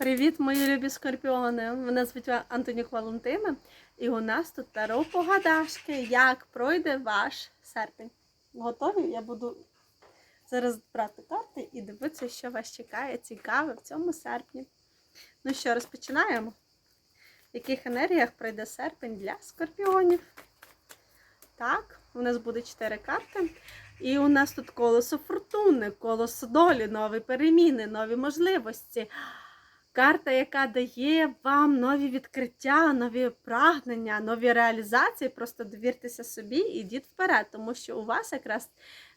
Привіт, мої любі скорпіони! Мене звуть Антонік Валентина, і у нас тут таро погадашки, як пройде ваш серпень. Готові? Я буду зараз брати карти і дивитися, що вас чекає цікаве в цьому серпні. Ну що, розпочинаємо? В яких енергіях пройде серпень для скорпіонів? Так, у нас буде 4 карти. І у нас тут колесо фортуни, колесо долі, нові переміни, нові можливості. Карта, яка дає вам нові відкриття, нові прагнення, нові реалізації. Просто довіртеся собі і йдіть вперед, тому що у вас якраз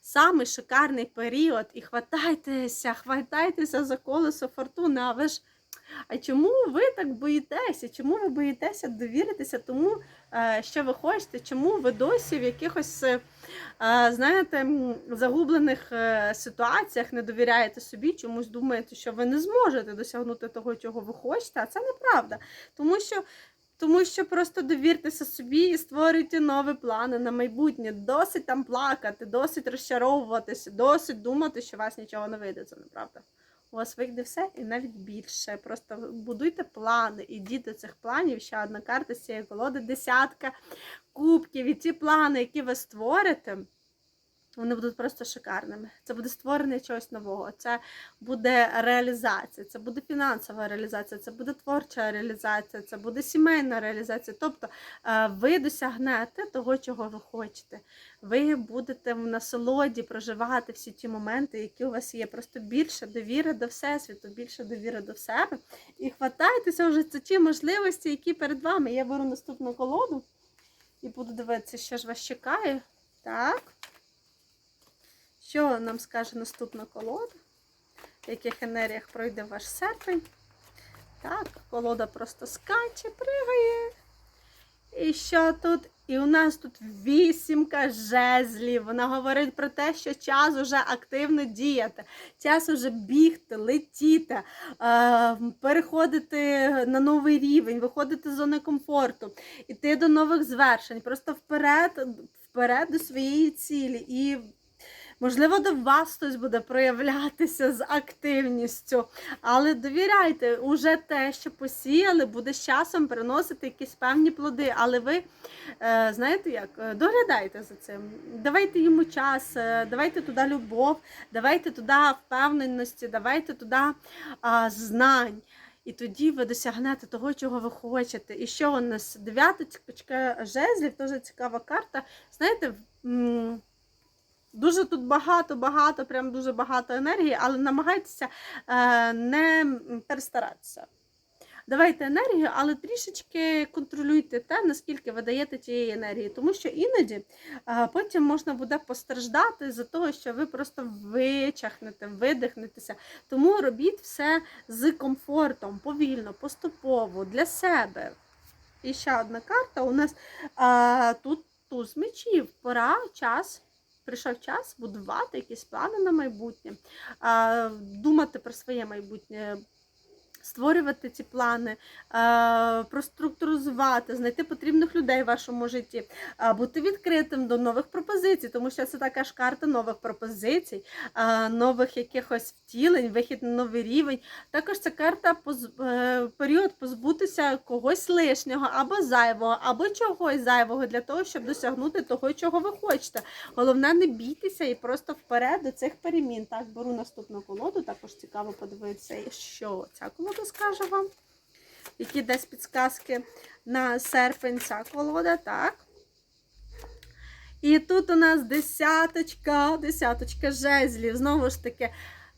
самий шикарний період. І хватайтеся, хватайтеся за колесо фортуни. А ви ж. А чому ви так боїтеся? Чому ви боїтеся довіритися тому, е, що ви хочете? Чому ви досі в якихось, е, знаєте, загублених е, ситуаціях не довіряєте собі, чомусь думаєте, що ви не зможете досягнути того, чого ви хочете? А це неправда. Тому що. Тому що просто довіртеся собі і створюйте нові плани на майбутнє. Досить там плакати, досить розчаровуватися, досить думати, що у вас нічого не вийде. Це неправда. У вас вийде все і навіть більше. Просто будуйте плани, ідіть до цих планів. Ще одна карта з цієї колоди, десятка кубків. І ті плани, які ви створите, вони будуть просто шикарними. Це буде створення чогось нового, це буде реалізація, це буде фінансова реалізація, це буде творча реалізація, це буде сімейна реалізація. Тобто е, ви досягнете того, чого ви хочете. Ви будете в насолоді проживати всі ті моменти, які у вас є. Просто більше довіри до Всесвіту, більше довіри до себе. І хватайтеся вже за ті можливості, які перед вами. Я беру наступну колоду і буду дивитися, що ж вас чекає. Так. Що нам скаже наступна колода? В яких енергіях пройде ваш серпень? Так, колода просто скаче, пригає. І що тут? І у нас тут вісімка жезлів. Вона говорить про те, що час уже активно діяти, час уже бігти, летіти, е, переходити на новий рівень, виходити з зони комфорту, іти до нових звершень, просто вперед, вперед до своєї цілі. І Можливо, до вас хтось буде проявлятися з активністю, але довіряйте, уже те, що посіяли, буде з часом приносити якісь певні плоди. Але ви е, знаєте як, е, доглядайте за цим. Давайте йому час, е, давайте туди любов, давайте туди впевненості, давайте туди знань. І тоді ви досягнете того, чого ви хочете. І що у нас? Дев'яточка жезлів, дуже цікава карта. Знаєте, Дуже тут багато, багато, прям дуже багато енергії, але намагайтеся е, не перестаратися. Давайте енергію, але трішечки контролюйте те, наскільки ви даєте тієї енергії. Тому що іноді е, потім можна буде постраждати за того, що ви просто вичахнете, видихнетеся. Тому робіть все з комфортом, повільно, поступово, для себе. І ще одна карта. У нас е, тут туз мечів. Пора, час. Прийшов час будувати якісь плани на майбутнє, думати про своє майбутнє, створювати ці плани, проструктуризувати, знайти потрібних людей в вашому житті, а, бути відкритим до нових пропозицій, тому що це така ж карта нових пропозицій, нових якихось втілень, вихід на новий рівень. Також це карта е, період позбутися когось лишнього або зайвого, або чогось зайвого для того, щоб досягнути того, чого ви хочете. Головне, не бійтеся і просто вперед до цих перемін. Так, беру наступну колоду, також цікаво подивитися, що ця колода скаже вам. Які десь підсказки на серпень ця колода, так. І тут у нас десяточка, десяточка жезлів. Знову ж таки,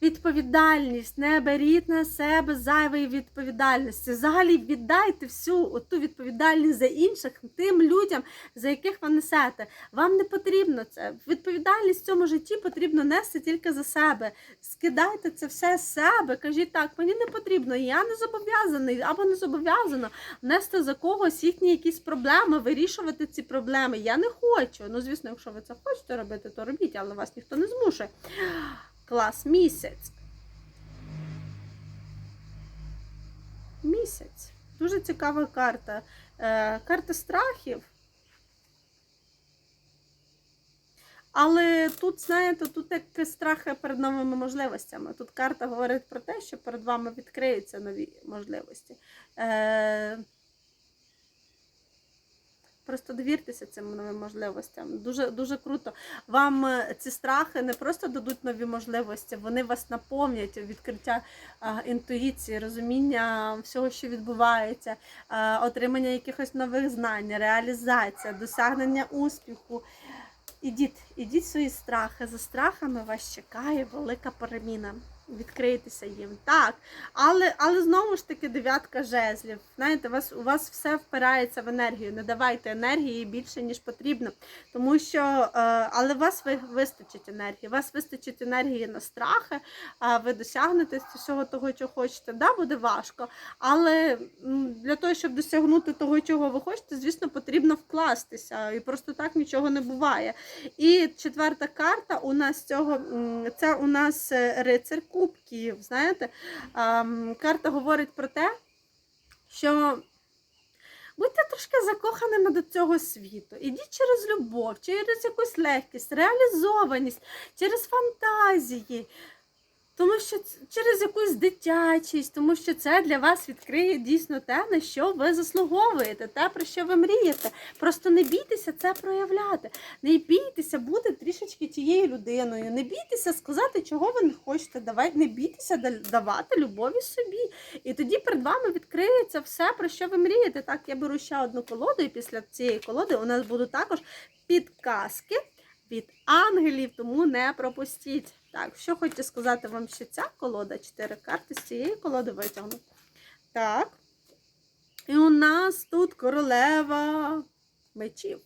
відповідальність. Не беріть на себе зайвої відповідальності. Взагалі віддайте всю ту відповідальність за інших тим людям, за яких ви несете. Вам не потрібно це. Відповідальність в цьому житті потрібно нести тільки за себе. Скидайте це все з себе. Кажіть так, мені не потрібно, я не зобов'язаний або не зобов'язана нести за когось їхні якісь проблеми, вирішувати ці проблеми. Я не хочу. Ну, звісно, якщо ви це хочете робити, то робіть, але вас ніхто не змушує. Клас місяць. Місяць. Дуже цікава карта. Е, карта страхів. Але тут, знаєте, тут як страхи перед новими можливостями. Тут карта говорить про те, що перед вами відкриються нові можливості. Е- Просто довіртеся цим новим можливостям. Дуже дуже круто. Вам е, ці страхи не просто дадуть нові можливості, вони вас наповнять відкриття інтуїції, розуміння всього, що відбувається, отримання якихось нових знань, реалізація, досягнення успіху. Ідіть, ідіть свої страхи. За страхами вас чекає велика переміна. Відкрийтеся їм. Так. Але але знову ж таки дев'ятка жезлів. Знаєте, у вас, у вас все впирається в енергію. Не давайте енергії більше, ніж потрібно. Тому що, е, але вас вистачить енергії. Вас вистачить енергії на страхи, а ви досягнете всього того, чого хочете. Да, буде важко. Але для того, щоб досягнути того, чого ви хочете, звісно, потрібно вкластися. І просто так нічого не буває. І четверта карта у нас цього це у нас е, рицар кубків. Знаєте, карта говорить про те, що. Будьте трошки закоханими до цього світу. Ідіть через любов, через якусь легкість, реалізованість, через фантазії. Тому що через якусь дитячість, тому що це для вас відкриє дійсно те, на що ви заслуговуєте, те, про що ви мрієте. Просто не бійтеся це проявляти. Не бійтеся бути трішечки тією людиною. Не бійтеся сказати, чого ви не хочете. Давайте, не бійтеся давати любові собі. І тоді перед вами відкриється все, про що ви мрієте. Так, я беру ще одну колоду, і після цієї колоди у нас будуть також підказки від ангелів, тому не пропустіть. Так, що хочу сказати вам, що ця колода, чотири карти з цієї колоди витягну. Так. І у нас тут королева мечів.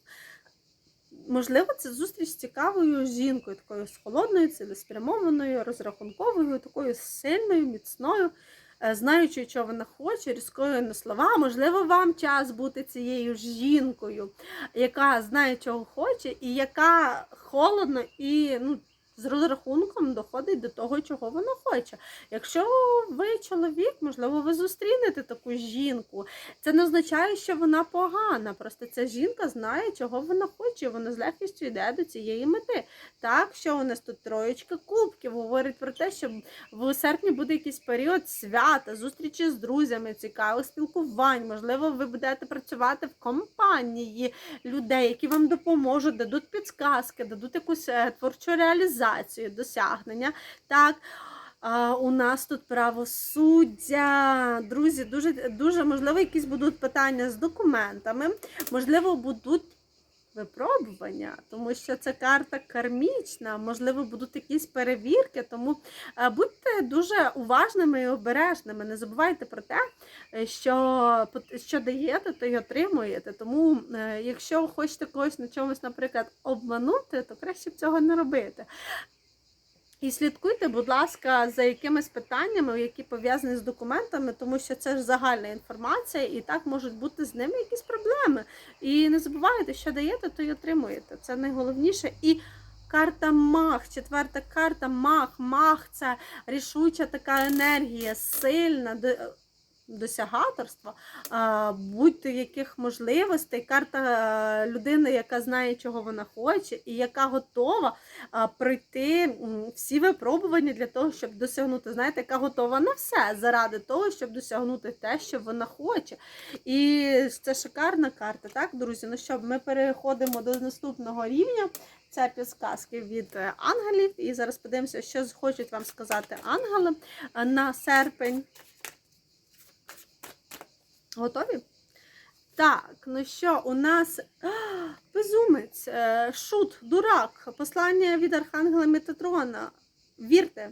Можливо, це зустріч з цікавою жінкою, такою з холодною, цілеспрямованою, розрахунковою, такою сильною, міцною, е, знаючи, що вона хоче, різкою на слова. Можливо, вам час бути цією жінкою, яка знає, чого хоче, і яка холодно і ну, з розрахунком доходить до того, чого вона хоче. Якщо ви чоловік, можливо, ви зустрінете таку жінку. Це не означає, що вона погана. Просто ця жінка знає, чого вона хоче. Вона з легкістю йде до цієї мети. Так, що у нас тут троєчка кубків говорить про те, що в серпні буде якийсь період свята, зустрічі з друзями, цікавих спілкувань. Можливо, ви будете працювати в компанії людей, які вам допоможуть, дадуть підсказки, дадуть якусь е, творчу реалізацію, досягнення. Так. А, у нас тут правосуддя. Друзі, дуже, дуже можливо, якісь будуть питання з документами, можливо, будуть випробування, тому що це карта кармічна, можливо, будуть якісь перевірки, тому е, будьте дуже уважними і обережними. Не забувайте про те, е, що, що даєте, то й отримуєте. Тому, е, якщо хочете когось на чомусь, наприклад, обманути, то краще б цього не робити. І слідкуйте, будь ласка, за якимись питаннями, які пов'язані з документами, тому що це ж загальна інформація, і так можуть бути з ними якісь проблеми. І не забувайте, що даєте, то й отримуєте. Це найголовніше. І карта мах, четверта карта мах. Мах це рішуча така енергія, сильна. До- Досягаторство, а, будь-то яких можливостей, карта е, людини, яка знає, чого вона хоче, і яка готова пройти всі випробування для того, щоб досягнути, знаєте, яка готова на все заради того, щоб досягнути те, що вона хоче. І це шикарна карта, так, друзі? Ну що, ми переходимо до наступного рівня. Це підсказки від е, ангелів. І зараз подивимося, що хочуть вам сказати ангели е, на серпень. Готові? Так, ну що, у нас а, безумець, е, шут, дурак, послання від Архангела Метатрона. Вірте,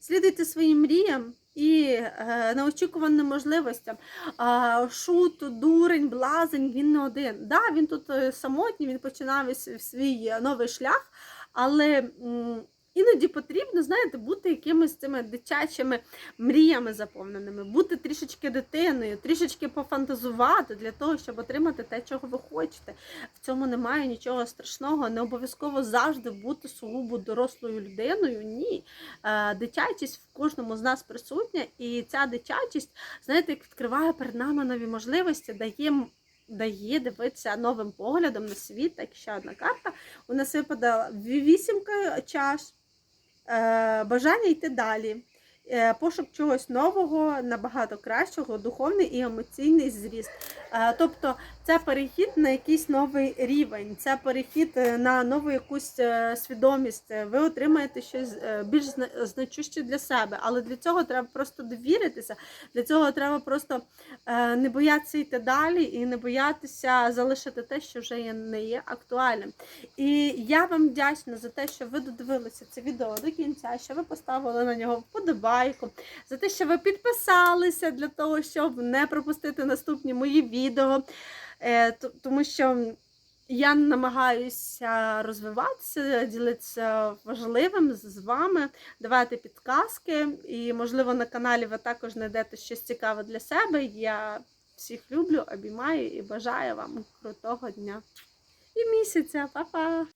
слідуйте своїм мріям і е, неочікуваним можливостям. А, шут, дурень, блазень, він не один. Да, він тут е, самотній, він починав свій новий шлях, але іноді потрібно, знаєте, бути якимись цими дитячими мріями заповненими, бути трішечки дитиною, трішечки пофантазувати для того, щоб отримати те, чого ви хочете. В цьому немає нічого страшного. Не обов'язково завжди бути сугубо дорослою людиною. Ні. Е, Дитячість в кожному з нас присутня, і ця дитячість, знаєте, як відкриває перед нами нові можливості, дає дає дивитися новим поглядом на світ. Так, ще одна карта. У нас випадала вісімка чаш, бажання йти далі. Е, Пошук чогось нового, набагато кращого, духовний і емоційний зріст. Е, Тобто це перехід на якийсь новий рівень, це перехід е, на нову якусь е, свідомість. Ви отримаєте щось е, більш значуще для себе. Але для цього треба просто довіритися. Для цього треба просто не боятися йти далі і не боятися залишити те, що вже не є актуальним. І я вам вдячна за те, що ви додивилися це відео до кінця, що ви поставили на нього вподобайку, за те, що ви підписалися для того, щоб не пропустити наступні мої відео. Е, Тому що я намагаюся розвиватися, ділитися важливим з вами, давати підказки. І, можливо, на каналі ви також знайдете щось цікаве для себе. Я всіх люблю, обіймаю і бажаю вам крутого дня і місяця. Па-па!